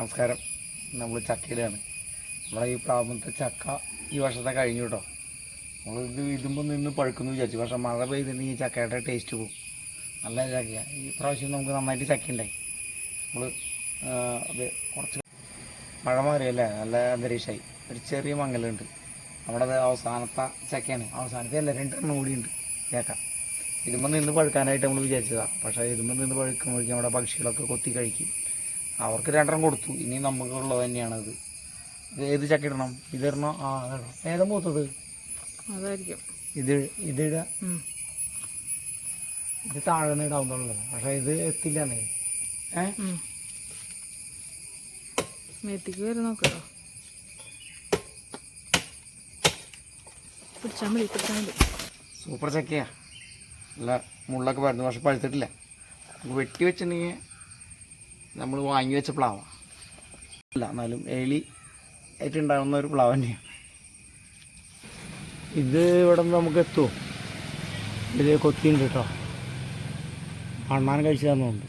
നമസ്കാരം. നമ്മൾ ചക്കയിലാണ് നമ്മളെ ഈ പ്രാപത്തെ ചക്ക ഈ വർഷത്തെ കഴിഞ്ഞു കേട്ടോ നമ്മൾ ഇത് ഇതുമ്പോൾ നിന്ന് പഴുക്കുന്നു വിചാരിച്ചു. പക്ഷെ മഴ പെയ്തിട്ടുണ്ടെങ്കിൽ ഈ ചക്കയുടെ ടേസ്റ്റ് പോകും നല്ല ചക്കയാണ് ഈ പ്രാവശ്യം നമുക്ക് നന്നായിട്ട് ചക്ക ഉണ്ടായി നമ്മൾ അത് കുറച്ച് മഴ മാറിയല്ലേ? നല്ല അന്തരീക്ഷമായി. ഒരു ചെറിയ മങ്ങലുണ്ട്. നമ്മുടെ അത് അവസാനത്തെ ചക്കയാണ്. അവസാനത്തെ അല്ല രണ്ടെണ്ണം കൂടിയുണ്ട് ചക്ക ഇതുമ്പോൾ നിന്ന് പഴുക്കാനായിട്ട് നമ്മൾ വിചാരിച്ചതാണ് പക്ഷേ ഇതുമ്പോൾ നിന്ന് പഴുക്കുമ്പോഴേക്കും നമ്മുടെ പക്ഷികളൊക്കെ കൊത്തി കഴിക്കും. അവർക്ക് രണ്ടെണ്ണം കൊടുത്തു. ഇനി നമുക്കുള്ളത് തന്നെയാണ് ഇത് ഏത് ചക്ക ഇടണം? ഇതിടണം ആ ഇടണം. ഏതാ മൂത്തത്? അതായിരിക്കും. ഇത് ഇതിട. ഇത് താഴെ നിന്ന് പക്ഷെ പക്ഷേ ഇത് എത്തില്ലെന്നേ. ഏ? ഉം. മേത്തേക്ക് വരും നോക്കട്ടോ പിടിച്ചാൽ മതി പിടിച്ചാൽ മതി. സൂപ്പർ ചക്കയാ. നല്ല മുള്ളൊക്കെ വരുന്നു പക്ഷെ പഴുത്തിട്ടില്ല. വെട്ടി വെച്ചിട്ടുണ്ടെങ്കിൽ നമ്മൾ വാങ്ങി വെച്ച പ്ലാവ. അല്ല എന്നാലും ഏലി ആയിട്ടുണ്ടാകുന്ന ഒരു പ്ലാവ് തന്നെയാണ് ഇത് ഇവിടെ നിന്ന് നമുക്ക് എത്തുമോ ഇത് കൊത്തിയുണ്ട് കേട്ടോ. അണ്ണാൻ കഴിച്ചു തന്നുണ്ട്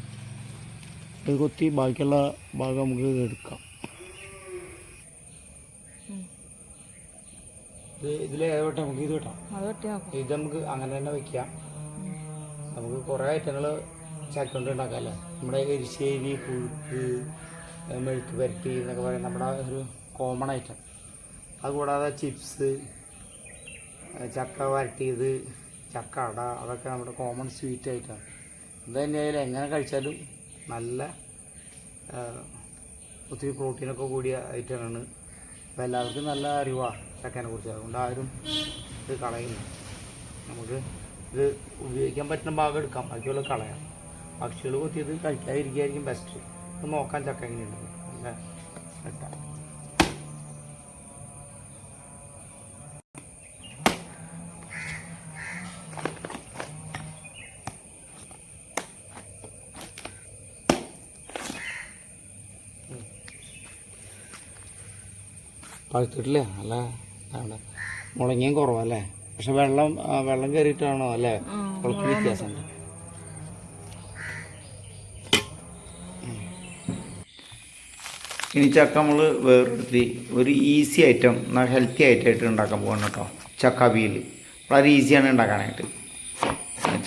ഇത് കൊത്തി ബാക്കിയുള്ള ഭാഗം നമുക്ക് എടുക്കാം. ഇതിൽ ഏതോട്ടെ നമുക്ക് ഇത് കേട്ടോ ഇത് നമുക്ക് അങ്ങനെ തന്നെ വെക്കാം. നമുക്ക് കുറേ ഐറ്റങ്ങൾ ചക്കൊണ്ട് ഉണ്ടാക്കാമല്ലോ നമ്മുടെ എരിശ്ശേരി പുഴുക്ക് മെഴുക്ക് പുരട്ടി എന്നൊക്കെ പറയും നമ്മുടെ ഒരു കോമൺ ഐറ്റം അതുകൂടാതെ ചിപ്സ് ചക്ക വരട്ടിയത് ചക്ക അട അതൊക്കെ നമ്മുടെ കോമൺ സ്വീറ്റ് ഐറ്റമാണ് തന്നെയായാലും എങ്ങനെ കഴിച്ചാലും നല്ല ഒത്തിരി പ്രോട്ടീനൊക്കെ കൂടിയ ഐറ്റമാണ് അപ്പോൾ എല്ലാവർക്കും നല്ല അറിവാണ് ചക്കനെ കുറിച്ച്. അതുകൊണ്ട് ആരും ഇത് കളയില്ല നമുക്ക് ഇത് ഉപയോഗിക്കാൻ പറ്റുന്ന ഭാഗം എടുക്കാം. ബാക്കിയുള്ള കളയാം. പക്ഷികൾ കൊത്തിയത് കഴിക്കാതിരിക്കുകയായിരിക്കും ബെസ്റ്റ് ഒന്ന് നോക്കാൻ ചക്ക എങ്ങനെയുണ്ട് നല്ല വെട്ടാം. പഴുത്തിട്ടില്ല? അല്ല? അവിടെ. മുളങ്ങിയും കുറവല്ലേ പക്ഷെ വെള്ളം വെള്ളം കയറിയിട്ടാണോ അല്ലേ? കുളത്തിൽ വ്യത്യാസമുണ്ട്. ഇനി ചക്ക നമ്മൾ വേറൊരുത്തി ഒരു ഈസി ഐറ്റം എന്നാൽ ഹെൽത്തി ആയിട്ടായിട്ട് ഉണ്ടാക്കാൻ പോകണം കേട്ടോ ചക്ക അവിയൽ വളരെ ഈസിയാണ് ഉണ്ടാക്കാനായിട്ട്.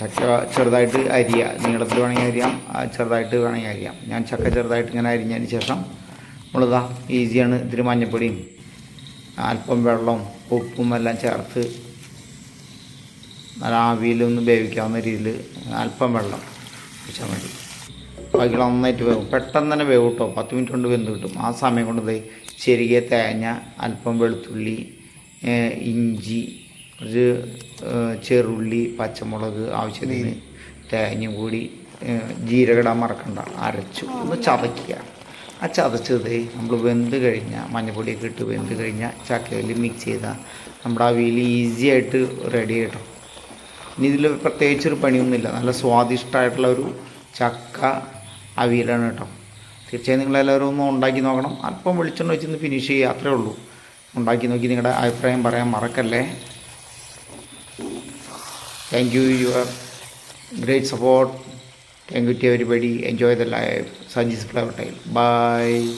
ചക്ക ചെറുതായിട്ട് അരിയാ നീളത്തിൽ വേണമെങ്കിൽ അരിയാം ചെറുതായിട്ട് വേണമെങ്കിൽ അരിയാം. ഞാൻ ചക്ക ചെറുതായിട്ട് ഇങ്ങനെ അരിഞ്ഞതിന് ശേഷം നമ്മളിതാ ഈസിയാണ് ഇതിൽ മഞ്ഞപ്പൊടിയും അല്പം വെള്ളവും ഉപ്പും എല്ലാം ചേർത്ത് നല്ല ആവിയിലൊന്ന് വേവിക്കാവുന്ന രീതിയിൽ അല്പം വെള്ളം ഒഴിച്ചാൽ മതി. ബാക്കി നന്നായിട്ട് വേവും പെട്ടെന്ന് തന്നെ വേവും കേട്ടോ. പത്ത് മിനിറ്റ് കൊണ്ട് വെന്ത് കിട്ടും. ആ സമയം കൊണ്ട് ചെറിയ തേങ്ങ അല്പം വെളുത്തുള്ളി ഇഞ്ചി ഒരു ഏഹ് ചെറുള്ളി പച്ചമുളക് ആവശ്യത്തിന് തേങ്ങ കൂടി ജീരകടാൻ മറക്കണ്ട. അരച്ചു. ഒന്ന് ചതയ്ക്കുക. ആ ചതച്ചത് നമ്മൾ വെന്ത് കഴിഞ്ഞാൽ മഞ്ഞപ്പൊടിയൊക്കെ ഇട്ട് വെന്ത് കഴിഞ്ഞാൽ ചക്കയിൽ മിക്സ് ചെയ്താൽ നമ്മുടെ അവിയൽ ഈസി ആയിട്ട് റെഡി കേട്ടോ ഇനി ഇതിൽ പ്രത്യേകിച്ചൊരു പണിയൊന്നുമില്ല. നല്ല സ്വാദിഷ്ടമായിട്ടുള്ള ഒരു ചക്ക അവിയലാണ് കേട്ടോ. തീർച്ചയായും നിങ്ങളെല്ലാവരും ഒന്ന് ഉണ്ടാക്കി നോക്കണം. അല്പം വെളിച്ചെണ്ണ വെച്ചൊന്ന് ഫിനിഷ് ചെയ്യുക അത്രേ ഉള്ളൂ. ഉണ്ടാക്കി നോക്കി നിങ്ങളുടെ അഭിപ്രായം പറയാൻ മറക്കല്ലേ. Thank you your great support thank you to everybody enjoy the life Sanjee's flower time bye